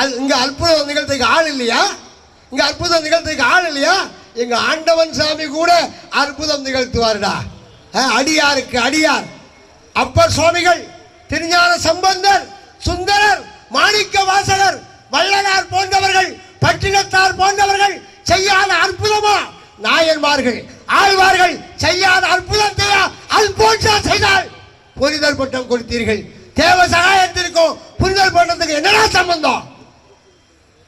அது இங்க அற்புதம் நிகழ்த்துக்கு ஆள் இல்லையா? இங்க அற்புதம் நிகழ்த்துக்கு ஆள் இல்லையா? எங்க ஆண்டவன் சாமி கூட அற்புதம் நிகழ்த்துவாருடா. அடியாருக்கு அடியார். அப்பர் சுவாமிகள் திருஞான சம்பந்தர் சுந்தரர் மாணிக்க வாசகர் வள்ளலார் போன்றவர்கள் பட்டினத்தார் போன்றவர்கள் செய்யாத அற்புதமா? நாயன்மார்கள் ஆழ்வார்கள் செய்யாத அற்புதத்தையா? அல்போன்சா செய்தால் புரிதல் பட்டம் கொடுத்தீர்கள். தேவ சகாயத்திற்கும் புரிதல் பட்டத்துக்கு என்னடா சம்பந்தம்?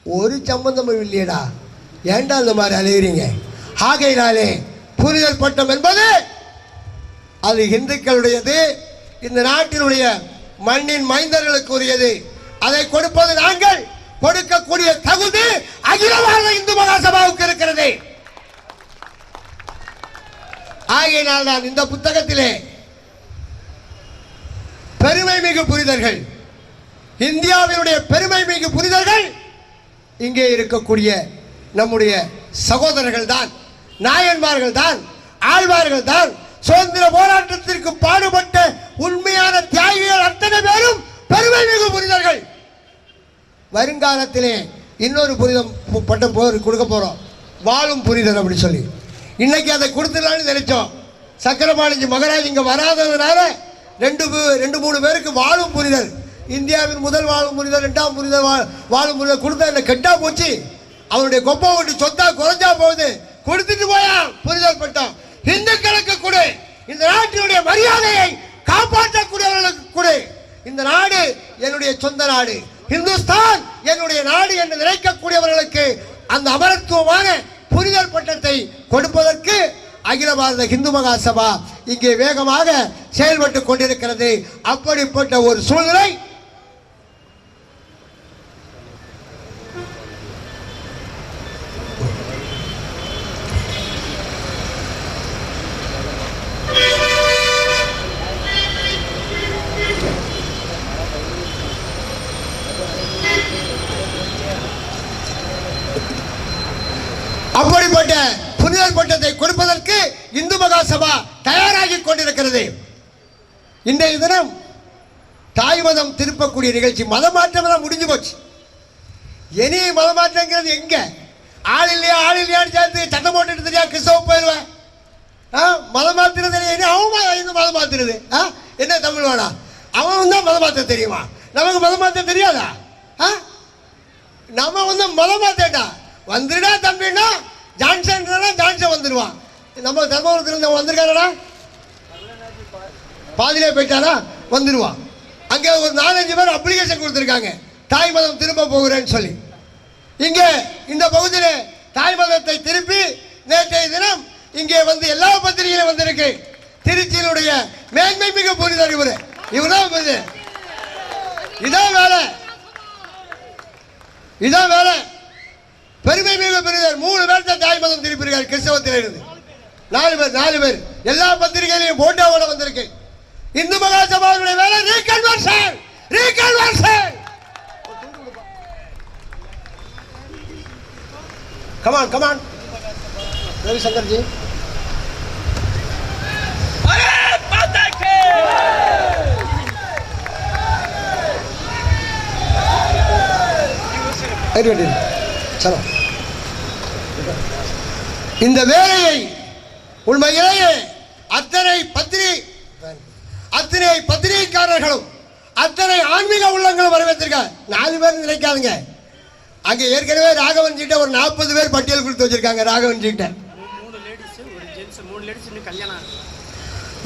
ஒரு சம்பந்தமும் இல்லையடா. ஏண்டா அந்த மாதிரி அலையுறீங்க? ஆகையினாலே புரிதல் பட்டம் என்பது அது இந்துக்களுடையது இந்த நாட்டினுடைய மண்ணின் மைந்தர்களுக்கு உரியது அதை கொடுப்பது நாங்கள் கொடுக்கக்கூடிய தகுதி அகில பாரத இந்து மகாசபாவுக்கு இருக்கிறது. ஆகையினால் நான் இந்த புத்தகத்திலே பெருமை மிகு புரிதல்கள் இந்தியாவினுடைய பெருமை மிகு புரிதல்கள் இங்கே இருக்கக்கூடிய நம்முடைய சகோதரர்கள் தான் நாயன்மார்கள் தான் ஆழ்வார்கள் தான் சுதந்திர போராட்டத்திற்கு பாடுபட்ட உண்மையான தியாகிகள் அத்தனை பேரும் பெருமை மிகு புரிதர்கள் வருங்காலத்திலே இன்னொரு புரிதம் பட்டம் போ கொடுக்க போறோம். வாழும் புரிதல் அப்படி சொல்லி. இன்னைக்கு அதை கொடுத்துடலாம்னு நினைச்சோம். சக்கரபாணிஜி மகராஜ் இங்க வராததுனால ரெண்டு ரெண்டு மூணு பேருக்கு வாழும் புரிதல் இந்தியாவின் முதல் வாழும் புரிதல் ரெண்டாம் புரிதல் வாழும் புரிதல் கொடுத்தா என்ன கெட்டா போச்சு. அவனுடைய கொப்பை ஒன்று சொத்தா குறைஞ்சா போகுது. கொடுத்துட்டு போயா புரிதல் பட்டம் இந்துக்களுக்கு கொடு. இந்த நாட்டினுடைய மரியாதையை காப்பாற்றக்கூடியவர்களுக்கு கொடு. இந்த நாடு என்னுடைய சொந்த நாடு. இந்துஸ்தான் என்னுடைய நாடு என்று நினைக்கக்கூடியவர்களுக்கு அந்த அமரத்துவமான புரிதல் பட்டத்தை கொடுப்பதற்கு அகில பாரத இந்து மகாசபா இங்கே வேகமாக செயல்பட்டு கொண்டிருக்கிறது. அப்படிப்பட்ட ஒரு சூழ்நிலை அப்படிப்பட்ட புனிதர் பட்டத்தை கொடுப்பதற்கு இந்து மகாசபா தயாராகி கொண்டிருக்கிறது இன்றைய தினம் தாய் மதம் திருப்பக்கூடிய நிகழ்ச்சி மதமாற்றம் எல்லாம் முடிஞ்சு போச்சு. இனி மதமாற்றங்கிறது எங்க? ஆள் இல்லையா ஆள் இல்லையான்னு சேர்த்து சட்டம் போட்டுட்டு தெரியா கிறிஸ்தவ போயிடுவேன் ஆ மதம் மாத்துறது தெரியும் இனி அவன் இன்னும் மதம் மாத்துறது ஆ என்ன தமிழ் வேணா அவன் தான் மதம் தெரியுமா? நமக்கு மதம் தெரியாதா? ஆ? நம்ம வந்து மதம் வந்துடா தம்பின்னா ஜான்சன் ஜான்சன் வந்துடுவான் நம்ம தர்மபுரத்தில் இருந்து வந்திருக்காரடா பாதிலே போயிட்டானா? வந்துடுவான் அங்கே ஒரு நாலஞ்சு பேர் அப்ளிகேஷன் கொடுத்துருக்காங்க. தாய் மதம் திரும்ப போகிறேன்னு சொல்லி. இங்கே இந்த பகுதியில் தாய் மதத்தை திருப்பி நேற்றைய தினம் இங்கே வந்து எல்லா பத்திரிகையிலும் வந்திருக்கு. திருச்சியினுடைய மேன்மை மிக புரிதல் இவரு. இவர்தான் இதான் வேலை. இதான் வேலை. பெருமை மிக பெரியவர் மூணு பேர்த்த தாய் மதம் திருப்பியிருக்காரு கிறிஸ்தவத்தில் இருந்து நாலு பேர் நாலு பேர். எல்லா பத்திரிகையிலையும் போட்டாவோட வந்திருக்கு. இந்து மகாசபாவுடைய வேலை ரீகன்வர்ஷன் ரீகன்வர்ஷன் கமான் கமான் ரவிசங்கர்ஜி. சரி இந்த வேலையை உண்மையிலேயே அத்தனை பத்திரி அத்தனை பத்திரிகைக்காரர்களும் அத்தனை ஆன்மீக உள்ளங்களும் வரவேற்றிருக்க நாலு பேர் நினைக்காதுங்க. அங்கே ஏற்கனவே ராகவன் கிட்ட ஒரு நாற்பது பேர் பட்டியல் கொடுத்து வச்சிருக்காங்க ராகவன் கிட்ட.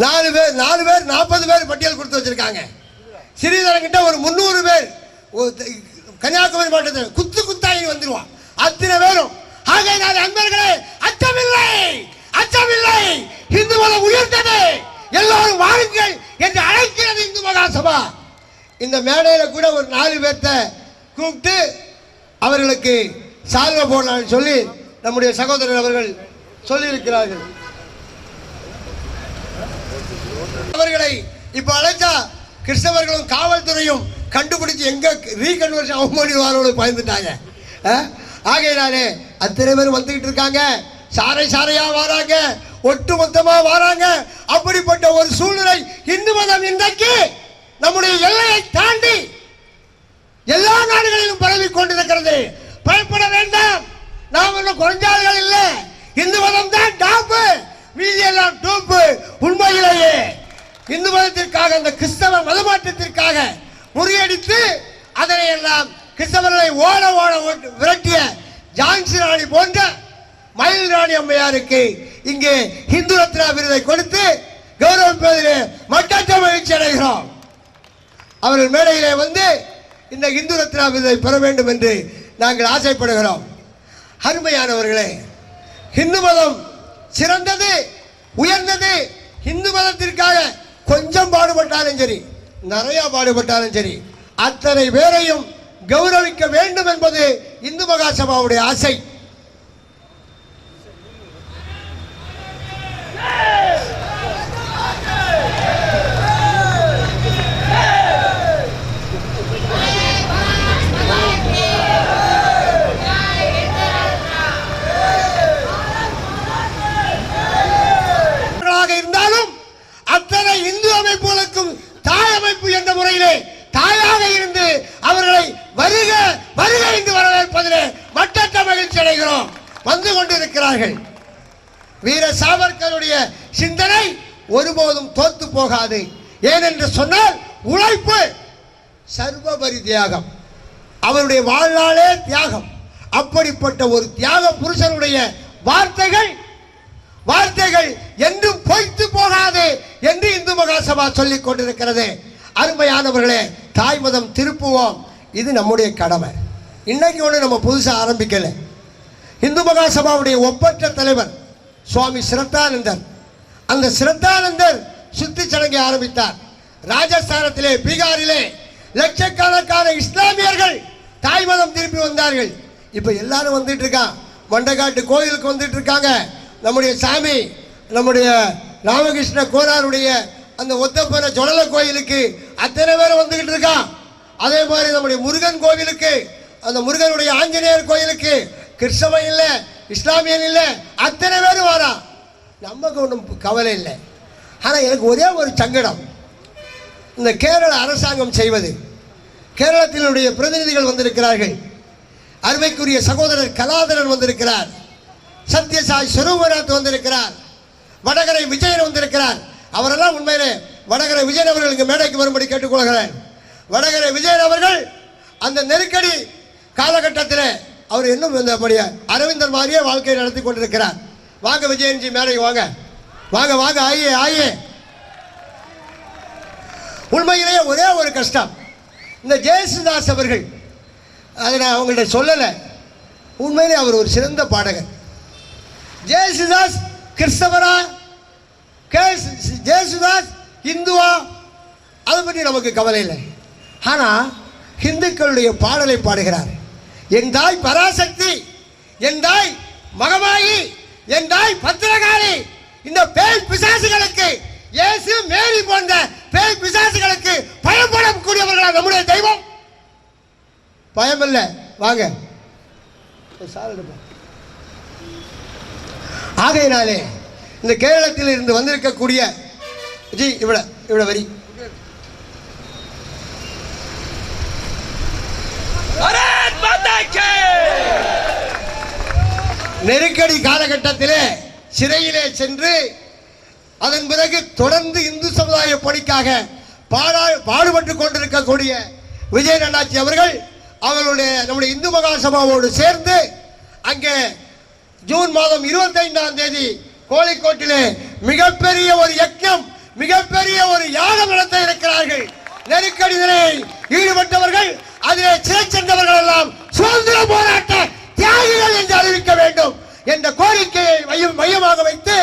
நாலு பேர் நாலு பேர் நாற்பது பேர் பட்டியல் கொடுத்து வச்சிருக்காங்க. ஸ்ரீதரங்கிட்ட ஒரு முந்நூறு பேர் கன்னியாகுமரி மாவட்டத்தில் குத்து குத்தாகி வந்துருவான். அத்தனை பேரும். ஆகையினால் அன்பர்களே அச்சமில்லை! அச்சமில்லை இந்து மதம் உயர்ந்தது. எல்லாரும் வாருங்கள் என்று அழைக்கிறது இந்து மகாசபா. இந்த மேடையில கூட ஒரு நாலு பேர்த்த கூப்பிட்டு அவர்களுக்கு சால்வை போடலாம்னு சொல்லி நம்முடைய சகோதரர் அவர்கள் சொல்லியிருக்கிறார்கள். அவர்களை இப்ப அழைச்சா கிறிஸ்தவர்களும் காவல்துறையும் கண்டுபிடிச்சு எங்க ரீகன்வர்ஷன் அவமதிவாரோடு பயந்துட்டாங்க. ஆகையினாலே அத்தனை பேர் வந்துகிட்டு இருக்காங்க. சாரை சாரையா வராங்க ஒட்டுமொத்தமா வராங்க. அப்படிப்பட்ட ஒரு சூழ்நிலை இந்து மதம் இன்றைக்கு நம்முடைய எல்லையை தாண்டி எல்லா நாடுகளிலும் பரவி கொண்டிருக்கிறது. பயப்பட வேண்டாம். நாம் இன்னும் குறைஞ்சாள்கள் இல்லை. இந்து மதம் தான் டாப்பு மீதியெல்லாம் டோப்பு உண்மையிலேயே இந்து மதத்திற்காக அந்த கிறிஸ்தவ மதமாற்றத்திற்காக முறியடித்து அதனை எல்லாம் கிறிஸ்தவர்களை ஓட ஓட விரட்டிய ஜான்சி ராணி போன்ற மயில் ராணி அம்மையாருக்கு இங்கே இந்து ரத்னா விருதை கொடுத்து கௌரவிப்பதிலே மட்டற்ற மகிழ்ச்சி அடைகிறோம். அவர்கள் மேடையிலே வந்து இந்த இந்து ரத்னா விருதை பெற வேண்டும் என்று நாங்கள் ஆசைப்படுகிறோம். அருமையானவர்களே இந்து மதம் சிறந்தது உயர்ந்தது. இந்து மதத்திற்காக கொஞ்சம் பாடுபட்டாலும் சரி நிறைய பாடுபட்டாலும் சரி அத்தனை பேரையும் கௌரவிக்க வேண்டும் என்பது இந்து மகாசபாவுடைய ஆசை அவர்களாக இருந்தாலும் அத்தனை இந்து அமைப்புகளுக்கும் தாய் அமைப்பு என்ற முறையிலே தாயாக இருந்து அவர்களை வருக வருக என்று வரவேற்பதிலே மட்டற்ற மகிழ்ச்சி அடைகிறோம் வந்து கொண்டிருக்கிறார்கள் வீர சாவர்கருடைய சிந்தனை ஒருபோதும் தோத்து போகாது. ஏனென்று சொன்னால் உழைப்பு சர்வபரி தியாகம். அவருடைய வாழ்நாளே தியாகம். அப்படிப்பட்ட ஒரு தியாக புருஷனுடைய வார்த்தைகள் வார்த்தைகள் என்றும் பொய்த்து போகாது என்று இந்து மகாசபா சொல்லிக் கொண்டிருக்கிறது. அருமையானவர்களே தாய் மதம் திருப்புவோம். இது நம்முடைய கடமை. இன்னைக்கு ஒன்று நம்ம புதுசாக ஆரம்பிக்கலை. இந்து மகாசபாவுடைய ஒப்பற்ற தலைவர் சுவாமி சிரத்தானந்தர். அந்த சிரத்தானந்தர் சுத்தி சடங்கை ஆரம்பித்தார். ராஜஸ்தானத்திலே பீகாரிலே லட்சக்கணக்கான இஸ்லாமியர்கள் தாய் மதம் திரும்பி வந்தார்கள். இப்போ எல்லாரும் வந்துட்டு இருக்கான் மண்டகாட்டு கோயிலுக்கு வந்துட்டு இருக்காங்க. நம்முடைய சாமி நம்முடைய ராமகிருஷ்ண கோராருடைய அந்த ஒத்தப்பன ஜொடல கோயிலுக்கு அத்தனை பேர் வந்துகிட்டு இருக்கான் அதே மாதிரி நம்முடைய முருகன் கோவிலுக்கு அந்த முருகனுடைய ஆஞ்சநேயர் கோயிலுக்கு கிறிஸ்தவன் இல்லை இஸ்லாமியன் இல்லை அத்தனை பேரும் வரான் நமக்கு ஒன்றும் கவலை இல்லை. ஆனால் எனக்கு ஒரே ஒரு சங்கடம். இந்த கேரள அரசாங்கம் செய்வது. கேரளத்தினுடைய பிரதிநிதிகள் வந்திருக்கிறார்கள். அருமைக்குரிய சகோதரர் கலாதரன் வந்திருக்கிறார். சத்யசாய் சுரூபநாத் வந்திருக்கிறார். வடகரை விஜயன் வந்திருக்கிறார். அவரெல்லாம் உண்மையிலே வடகரை விஜயன் அவர்கள் மேடைக்கு வரும்படி கேட்டுக்கொள்கிறேன். வடகரை விஜயன் அவர்கள் அந்த நெருக்கடி காலகட்டத்தில் அவர் இன்னும் இந்த அப்படியே அரவிந்தர் மாதிரியே வாழ்க்கையை நடத்தி கொண்டிருக்கிறார். வாங்க விஜயன்ஜி மேடைக்கு வாங்க. வாங்க வாங்க ஆயே ஆயே. உண்மையிலேயே ஒரே ஒரு கஷ்டம். இந்த ஜெயசுதாஸ் அவர்கள் அதை நான் அவங்கள்ட்ட சொல்லலை. உண்மையிலே அவர் ஒரு சிறந்த பாடகர். ஜெயசுதாஸ் கிறிஸ்தவரா? கே ஜெயசுதாஸ் இந்துவா? அதை பற்றி நமக்கு கவலை இல்லை. ஆனால் ஹிந்துக்களுடைய பாடலை பாடுகிறார். என் தாய் பராசக்தி என் தாய் மகமாயி என் தாய் பத்திரகாளி. இந்த பேய் பிசாசுகளுக்கு இயேசு மேரி போன்ற பேய் பிசாசுகளுக்கு பயப்படக்கூடியவர்களா நம்முடைய தெய்வம்? பயம் இல்ல வாங்க ஆகையினாலே இந்த கேரளத்தில் இருந்து வந்திருக்கக்கூடிய ஜி இவ்வளவு இவ்வளவு வரி. நெருக்கடி காலகட்டத்திலே சிறையிலே சென்று அதன் பிறகு தொடர்ந்து இந்து சமுதாய பணிக்காக பாடா பாடுபட்டு கொண்டிருக்கக்கூடிய விஜய் அண்ணாச்சி அவர்கள் அவர்களுடைய நம்முடைய இந்து மகாசபாவோடு சேர்ந்து அங்கே ஜூன் மாதம் இருபத்தைந்தாம் தேதி கோழிக்கோட்டிலே மிகப்பெரிய ஒரு யக்ஞம் மிகப்பெரிய ஒரு யாகம் நடத்த இருக்கிறார்கள். நெருக்கடியிலே ஈடுபட்டவர்கள் அதிலே சிறை சென்றவர்கள் எல்லாம் சுதந்திர போராட்ட தியாகிகள் என்று அறிவிக்க வேண்டும். என்ற கோரிக்கையை மையமாக வைத்து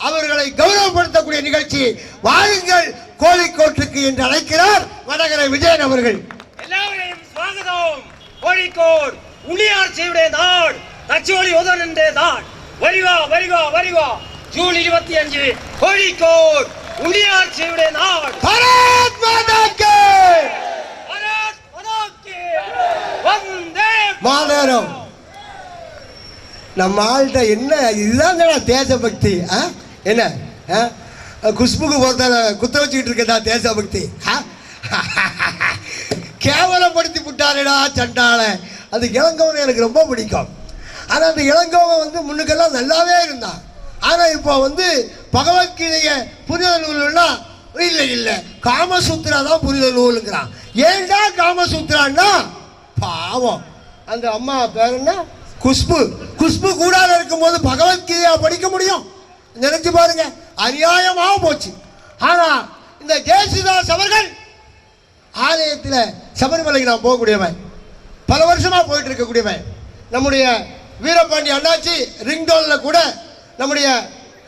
அவர்களை கௌரவப்படுத்தக்கூடிய நிகழ்ச்சி வாருங்கள் கோழிக்கோட்டுக்கு என்று அழைக்கிறார் வடகரை விஜயன் அவர்கள். எல்லாவரையும் சுவாகதம். கோழிக்கோட் உளியார் செய்யுடைய நாள் தச்சோலி உதன் என்ற நாள். வருவா வருவா வருவா ஜூன் இருபத்தி அஞ்சு கோழிக்கோட் உளியார் செய்யுடைய நாள். பரத் மாதாக்கு! பரத் மாதாக்கு! வந்தே மாதரம் நம்ம ஆள்கிட்ட என்ன இதுதாங்கடா தேசபக்தி ஆ? என்ன ஆ? குஷ்புக்கு பொறுத்த குத்த வச்சுக்கிட்டு இருக்கதா தேசபக்தி ஆ? கேவலப்படுத்தி விட்டாரடா சண்டால அந்த இளங்கவனை எனக்கு ரொம்ப பிடிக்கும். ஆனால் அந்த இளங்கவன் வந்து முன்னுக்கெல்லாம் நல்லாவே இருந்தான். ஆனால் இப்போ வந்து பகவத்கீதையை புரிதல் நூல்னா இல்லை இல்லை காமசூத்ரா தான் புரிதல் நூலுங்கிறான் ஏன்டா காமசூத்ரான்னா பாவம். அந்த அம்மா பேர் என்ன? குஷ்பு குஷ்பு கூடாத இருக்கும்போது பகவத்கீதையா படிக்க முடியும். நினைச்சு பாருங்க அநியாயமாக போச்சு. ஆனா இந்த ஜெயசுதாஸ் அவர்கள் ஆலயத்தில் சபரிமலைக்கு நான் போகக்கூடியவன். பல வருஷமாக போயிட்டு இருக்கக்கூடியவன் நம்முடைய வீரபாண்டி அண்ணாச்சி ரிங்டோனில் கூட நம்முடைய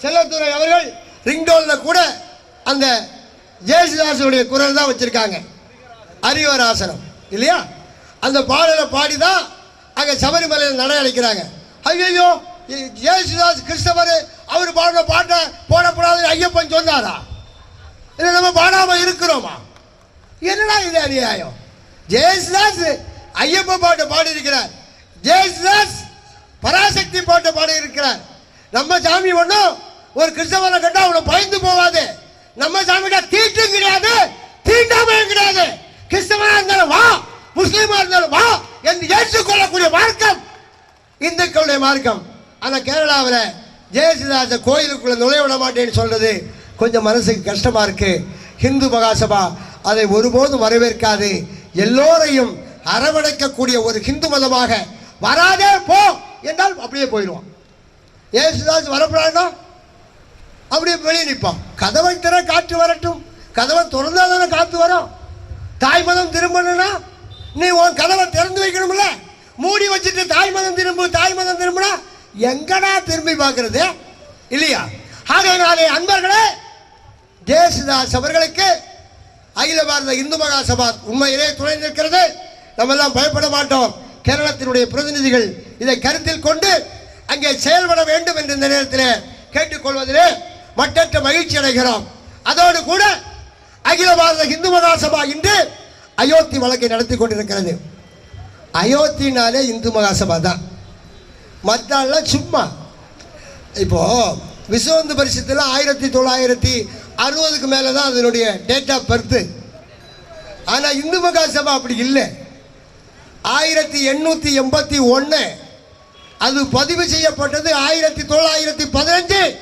செல்லத்துறை அவர்கள் ரிங்டோனில் கூட அந்த ஜெயசுதாசனுடைய குரல் தான் வச்சுருக்காங்க. அரிவராசனம் இல்லையா? அந்த பாடலை பாடி தான் அங்கே சபரிமலையில் நட அழைக்கிறாங்க ஐயோ ஜெயசுதாஸ் கிறிஸ்தவர் அவர் பாடின பாட்டை போடக்கூடாது ஐயப்பன் சொன்னாரா? இல்லை நம்ம பாடாமல் இருக்கிறோமா? என்னடா இது அநியாயம்? ஜெயசுதாஸ் ஐயப்பன் பாட்டு பாடி இருக்கிறார் ஜெயசுதாஸ் பராசக்தி பாட்டு பாடி இருக்கிறார் நம்ம சாமி ஒன்றும் ஒரு கிறிஸ்தவனை கண்டா அவனை பயந்து போவாது நம்ம சாமிகிட்ட தீட்டும் கிடையாது தீண்டாமையும் கிடையாது. கிறிஸ்தவனா இருந்தாலும் வா முஸ்லீமா இருந்தாலும் வா என்று ஏற்றுக்கொள்ளக்கூடிய மார்க்கம். இந்துக்களுடைய மார்க்கம். ஆனா கேரளாவில் ஜெயசுதாச கோயிலுக்குள்ள நுழைய விட மாட்டேன்னு சொல்றது கொஞ்சம் மனசுக்கு கஷ்டமா இருக்கு. ஹிந்து மகாசபா அதை ஒருபோதும் வரவேற்காது. எல்லோரையும் அரவணைக்கக்கூடிய ஒரு ஹிந்து மதமாக வராதே போ என்றால் அப்படியே போயிடுவான். ஏசுதாஸ் வரப்படாதா? அப்படியே வெளியே நிற்பான். கதவை திற காற்று வரட்டும். கதவை திறந்தால் தானே காற்று வரும். தாய் மதம் திரும்பணும்னா நீ உன் கதவை திறந்து வைக்கணும்ல? மூடி வச்சுட்டு தாய் மதம் திரும்பு தாய் மதம் திரும்பினா எங்கடா திரும்பி பார்க்கறது? இல்லையா? ஆகையினாலே அன்பர்களே ஜெயசுதாஸ் அவர்களுக்கு அகில பாரத இந்து மகாசபா உண்மையிலே துணை நிற்கிறது. நம்ம எல்லாம் பயப்பட மாட்டோம். கேரளத்தினுடைய பிரதிநிதிகள் இதை கருத்தில் கொண்டு அங்கே செயல்பட வேண்டும் என்ற இந்த நேரத்தில் கேட்டுக்கொள்வதிலே மட்டற்ற மகிழ்ச்சி அடைகிறோம். அதோடு கூட அகில பாரத இந்து மகாசபா இன்று அயோத்தி வழக்கை நடத்தி கொண்டிருக்கிறது. அயோத்தினாலே இந்து மகாசபா தான். மற்றாலாம் சும்மா. இப்போ விஸ்வ பரிசத்தில் ஆயிரத்தி தொள்ளாயிரத்தி அறுபதுக்கு மேலே தான் அதனுடைய டேட் ஆஃப் பர்த்து ஆனால் இந்து மகாசபா அப்படி இல்லை. ஆயிரத்தி எண்ணூற்றி எண்பத்தி ஒன்று அது பதிவு செய்யப்பட்டது ஆயிரத்தி தொள்ளாயிரத்தி பதினஞ்சு.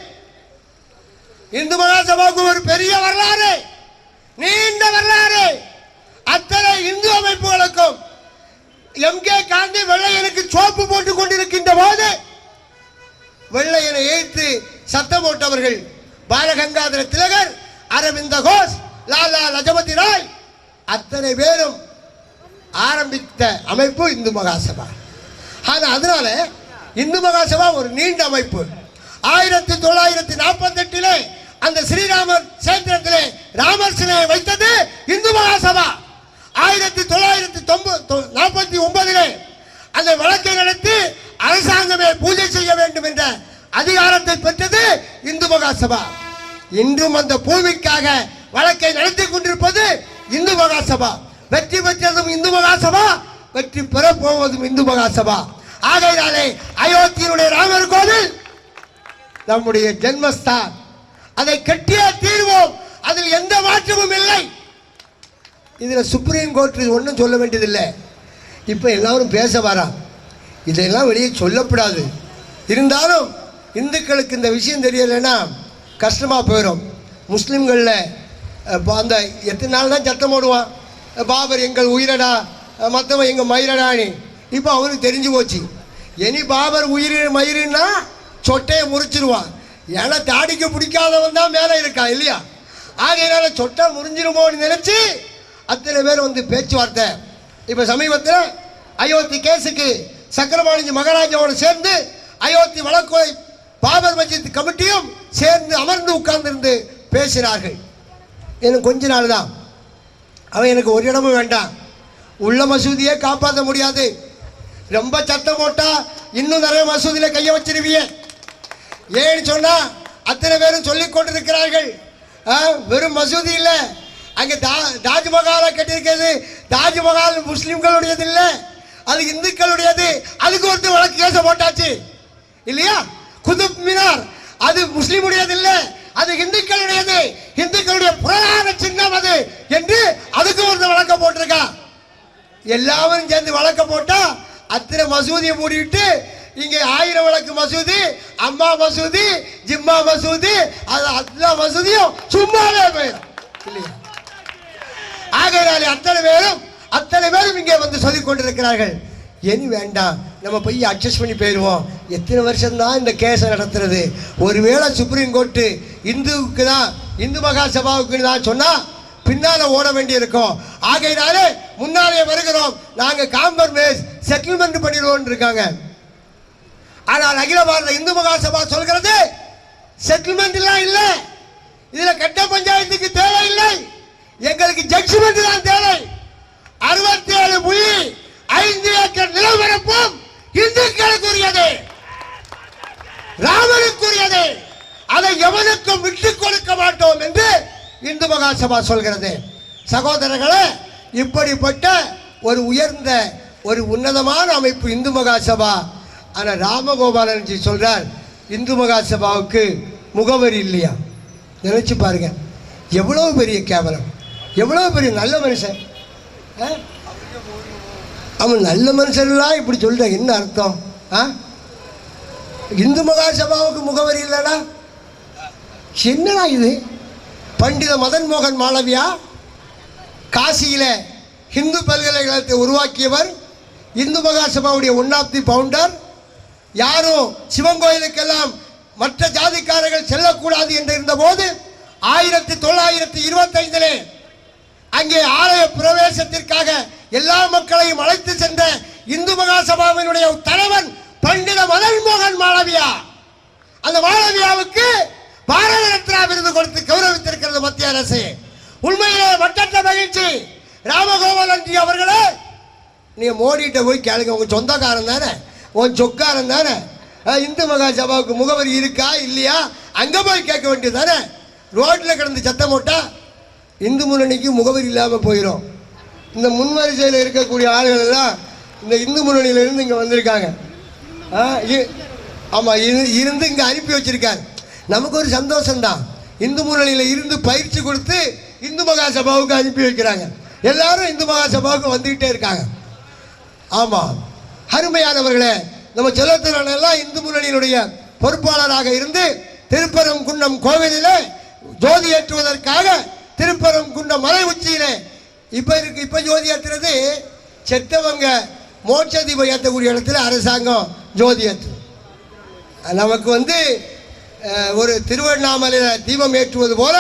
இந்து மகாசபாவுக்கு ஒரு பெரிய வரலாறு. நீண்ட வரலாறு. அத்தனை இந்து அமைப்புகளுக்கும் எம் கே காந்தி வெள்ளையனுக்கு சோப்பு போட்டுக் கொண்டிருக்கின்ற போது வெள்ளையனை ஏற்று சத்தம் போட்டவர்கள் பாலகங்காதர திலகர் அரவிந்த கோஷ் லாலா லஜபதி ராய் அத்தனை பேரும் ஆரம்பித்த அமைப்பு இந்து மகாசபா. ஆனால் அதனால இந்து மகாசபா ஒரு நீண்ட அமைப்பு. ஆயிரத்தி தொள்ளாயிரத்தி நாற்பத்தி எட்டிலே அந்த ஸ்ரீராமர் சேத்திரத்திலே ராமர் சிலையை வைத்தது இந்து மகாசபா. ஆயிரத்தி தொள்ளாயிரத்தி நாற்பத்தி ஒன்பதிலே அந்த வழக்கை நடத்தி அரசாங்கமே பூஜை செய்ய வேண்டும் என்ற அதிகாரத்தை பெற்றது இந்து மகாசபா. இன்றும் அந்த பூமிக்காக வழக்கை நடத்தி கொண்டிருப்பது இந்து மகாசபா. வெற்றி பெற்றதும் இந்து மகாசபா வெற்றி பெற போவதும் இந்து மகாசபா. ஆகையினாலே அயோத்தியினுடைய ராமர் கோவில் நம்முடைய ஜென்மஸ்தான். அதை கட்டியே தீர்வோம். அதில் எந்த மாற்றமும் இல்லை. இதில் சுப்ரீம் கோர்ட் ஒன்றும் சொல்ல வேண்டியதில்லை. இப்போ எல்லாரும் பேச வரான் இதெல்லாம் வெளியே சொல்லப்படாது. இருந்தாலும் இந்துக்களுக்கு இந்த விஷயம் தெரியலைன்னா கஷ்டமாக போயிடும் முஸ்லீம்களில் இப்போ அந்த எத்தனை நாள் தான் சத்தம் போடுவான்? பாபர் எங்கள் உயிரடா மற்றவன் எங்கள் மயிரடான்னு. இப்போ அவனுக்கு தெரிஞ்சு போச்சு. இனி பாபர் உயிர் மயிருன்னா சொட்டையை முறிச்சிருவான். ஏன்னா தாடிக்க பிடிக்காதவன் தான் மேலே இருக்கான் இல்லையா? ஆகையினால சொட்டை முறிஞ்சிருமோன்னு நினச்சி அத்தனை பேர் வந்து பேச்சுவார்த்தை. இப்போ சமீபத்தில் அயோத்தி கேஸுக்கு சக்கரபாணி மகாராஜாவோடு சேர்ந்து அயோத்தி வழக்குறை பாபர் மஜித் கமிட்டியும் சேர்ந்து அமர்ந்து உட்கார்ந்திருந்து பேசினார்கள். எனக்கு கொஞ்ச நாள் தான். அவன் எனக்கு ஒரு இடமும் வேண்டாம். உள்ள மசூதியை காப்பாற்ற முடியாது. ரொம்ப சத்தம் போட்டால் இன்னும் நிறைய மசூதியில் கையை வச்சிருவிய. ஏன்னு சொன்னால் அத்தனை பேரும் சொல்லிக் கொண்டிருக்கிறார்கள். ஆ, வெறும் மசூதி இல்லை. அங்க தா- தாஜ்மஹாலை கட்டியிருக்கிறது. தாஜ்மஹால் முஸ்லிம்களுடையது இல்ல அது இந்துக்களுடையது. அதுக்கு ஒருத்தர் வழக்கு கேச போட்டாச்சு. இல்லையா? குதுப் மினார். அது முஸ்லிமுடையது இல்ல அது இந்துக்களுடையது. இந்துக்களுடைய புராண சின்னம் அது என்று அதுக்கு ஒருத்தர் வழக்க போட்டிருக்கா. எல்லாரும் சேர்ந்து வழக்க போட்டா அத்தனை மசூதியை மூடிவிட்டு இங்க ஆயிரம் விளக்கு மசூதி அம்மா மசூதி ஜிம்மா மசூதி அது எல்லா மசூதியும் சும்மாவே போயிடும். இல்லையா? ஆகையினாலே அத்தனை பேரும் அத்தனை பேரும் இங்கே வந்து சொல்லி கொண்டிருக்கிறார்கள். இனி வேண்டாம் நம்ம போய் அட்ஜஸ்ட் பண்ணி போயிடுவோம். எத்தனை வருஷம்தான் இந்த கேஸை நடத்துறது? ஒருவேளை சுப்ரீம் கோர்ட்டு இந்துவுக்கு தான் இந்து மகா சபாவுக்கு தான் சொன்னால் பின்னால் ஓட வேண்டியிருக்கும். ஆகையினாலே முன்னாலே வருகிறோம். நாங்கள் காம்பர்மேஸ் செட்டில்மெண்ட் பண்ணிடுவோம் இருக்காங்க. ஆனால் அகில பாரத இந்து மகா சபா சொல்கிறது செட்டில்மெண்ட் எல்லாம் இல்லை. இதில் கட்ட பஞ்சாயத்துக்கு தேவை இல்லை எங்களுக்கு ஜட்ஜ்மெண்ட் தான் தேவை. அறுபத்தி ஏழு புள்ளி ஐந்து ஏக்கர் நிலவரப்பும் இந்துக்களுக்குரியது. ராமனுக்குரியது. அதை எவனுக்கும் விட்டுக் கொடுக்க மாட்டோம் என்று இந்து மகாசபா சொல்கிறது. சகோதரர்களே இப்படிப்பட்ட ஒரு உயர்ந்த ஒரு உன்னதமான அமைப்பு இந்து மகாசபா. ஆனால் ராமகோபாலன்ஜி சொல்றார் இந்து மகாசபாவுக்கு முகவரி இல்லையா? நினைச்சு பாருங்க. எவ்வளவு பெரிய கேவலம். எவ்வளோ பெரிய நல்ல மனுஷன்? ஆ? அவன் நல்ல மனுஷன்லாம் இப்படி சொல்ற என்ன அர்த்தம்? ஆ? இந்து மகாசபாவுக்கு முகவரி இல்லைடா. என்னடா இது? பண்டித மதன் மோகன் மாளவியா? காசியில இந்து பல்கலைக்கழகத்தை உருவாக்கியவர் இந்து மகாசபாவுடைய ஒன் ஆஃப் தி பவுண்டர் யாரும் சிவன் கோயிலுக்கெல்லாம் மற்ற ஜாதிக்காரர்கள் செல்லக்கூடாது என்று இருந்தபோது ஆயிரத்தி தொள்ளாயிரத்தி இருபத்தைந்திலே அங்கே ஆலய பிரவேசத்திற்காக எல்லா மக்களையும் அழைத்து சென்ற இந்து மகாசபாவினுடைய தலைவன் பண்டித மதன் மோகன் மாளவியா. அந்த மாளவியாவுக்கு பாரத ரத்னா விருது கொடுத்து கௌரவித்திருக்கிறது மத்திய அரசு. உண்மையிலே மட்டற்ற மகிழ்ச்சி. ராமகோபாலன்ஜி அவர்களே நீங்க மோடிட்ட போய் கேளுங்க உங்க சொந்தக்காரன் தானே உன் சொக்காரன் தானே. இந்து இந்து மகாசபாவுக்கு முகவரி இருக்கா இல்லையா? அங்க போய் கேட்க வேண்டியது தானே. ரோட்ல கிடந்து சத்தம் போட்டா இந்து முன்னணிக்கு முகவரி இல்லாமல் போயிடும் இந்த முன்வரிசையில் இருக்கக்கூடிய ஆளுகள் எல்லாம் இந்த இந்து முன்னணியிலிருந்து இங்கே வந்திருக்காங்க. ஆ, இ- இரு இருந்து இங்கே அனுப்பி வச்சிருக்காரு. நமக்கு ஒரு சந்தோஷம்தான். இந்து முன்னணியில் இருந்து பயிற்சி கொடுத்து இந்து மகாசபாவுக்கு அனுப்பி வைக்கிறாங்க. எல்லாரும் இந்து மகாசபாவுக்கு வந்துக்கிட்டே இருக்காங்க. ஆமாம் அருமையானவர்களே நம்ம செல்லத்திரன் எல்லாம் இந்து முன்னணியினுடைய பொறுப்பாளராக இருந்து திருப்பரங்குன்றம் கோவிலில் ஜோதி ஏற்றுவதற்காக திருப்பரங்குன்றம் மலை உச்சியிலே. இப்ப இருக்கு இப்ப ஜோதி ஏற்றுறது செத்தவங்க மோட்ச தீபம் ஏற்றக்கூடிய இடத்துல அரசாங்கம் ஜோதி ஏற்றும் நமக்கு வந்து ஒரு திருவண்ணாமலையில் தீபம் ஏற்றுவது போல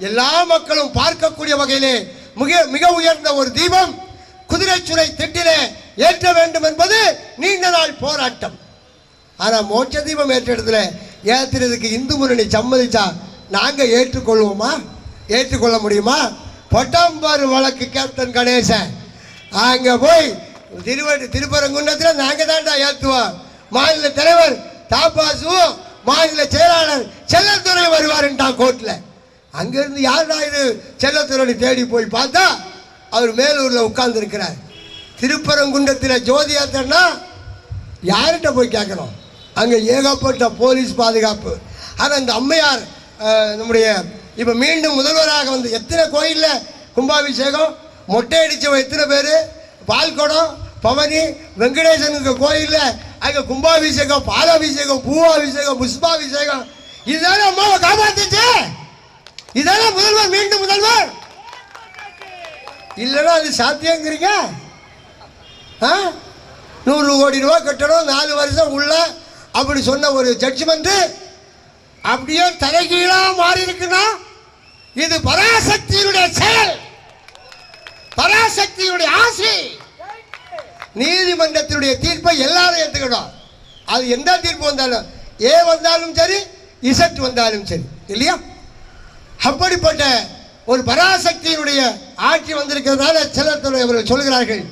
எல்லா மக்களும் பார்க்கக்கூடிய வகையிலே மிக மிக உயர்ந்த ஒரு தீபம் குதிரைச்சுரை திட்டிலே ஏற்ற வேண்டும் என்பது நீண்ட நாள் போராட்டம். ஆனா மோட்ச தீபம் ஏற்ற இடத்துல ஏற்றுறதுக்கு இந்து முன்னணி சம்மதிச்சா நாங்க ஏற்றுக்கொள்வோமா? ஏற்றுக்கொள்ள முடியுமா? பொட்டாம்பாறு வழக்கு கேப்டன் கணேசன். அங்க போய் திருவடி திருப்பரங்குன்றத்தில் நாங்க தான்டா ஏற்றுவோம் மாநில தலைவர் தாப்பாசுவும் மாநில செயலாளர் செல்லத்துறை வருவாருன்ட்டான் கோர்ட்டில் அங்கிருந்து யாருடா இது செல்லத்துறை தேடி போய் பார்த்தா அவர் மேலூரில் உட்கார்ந்துருக்கிறார். திருப்பரங்குன்றத்தில் ஜோதி ஏத்தன்னா யார்கிட்ட போய் கேட்கணும்? அங்கே ஏகப்பட்ட போலீஸ் பாதுகாப்பு. ஆனால் அந்த அம்மையார் நம்முடைய இப்போ மீண்டும் முதல்வராக வந்து எத்தனை கோயிலில் கும்பாபிஷேகம்? மொட்டை அடித்தவன் எத்தனை பேர்? பால்குடம் பவனி வெங்கடேசனுக்கு கோயிலில் அங்கே கும்பாபிஷேகம் பாலாபிஷேகம் பூவாபிஷேகம் புஷ்பாபிஷேகம். இதுதானே அம்மாவை காப்பாத்துச்சு? இதுதானே முதல்வர் மீண்டும் முதல்வர்? இல்லைன்னா அது சாத்தியங்கிறீங்க? ஆ? நூறு கோடி ரூபா கட்டணும் நாலு வருஷம் உள்ள அப்படி சொன்ன ஒரு ஜட்ஜ்மெண்ட்டு அப்படியே தலைகீழாக மாறி இருக்குன்னா இது பராசக்தியினுடைய செயல். பராசக்தியினுடைய ஆசை. நீதிமன்றத்தினுடைய தீர்ப்பை எல்லாரும் ஏற்றுக்கணும் அது எந்த தீர்ப்பு வந்தாலும் ஏ வந்தாலும் சரி இசட் வந்தாலும் சரி இல்லையா? அப்படிப்பட்ட ஒரு பராசக்தியினுடைய ஆட்சி வந்திருக்கிறதுனால சிலர் அவர்கள் சொல்கிறார்கள்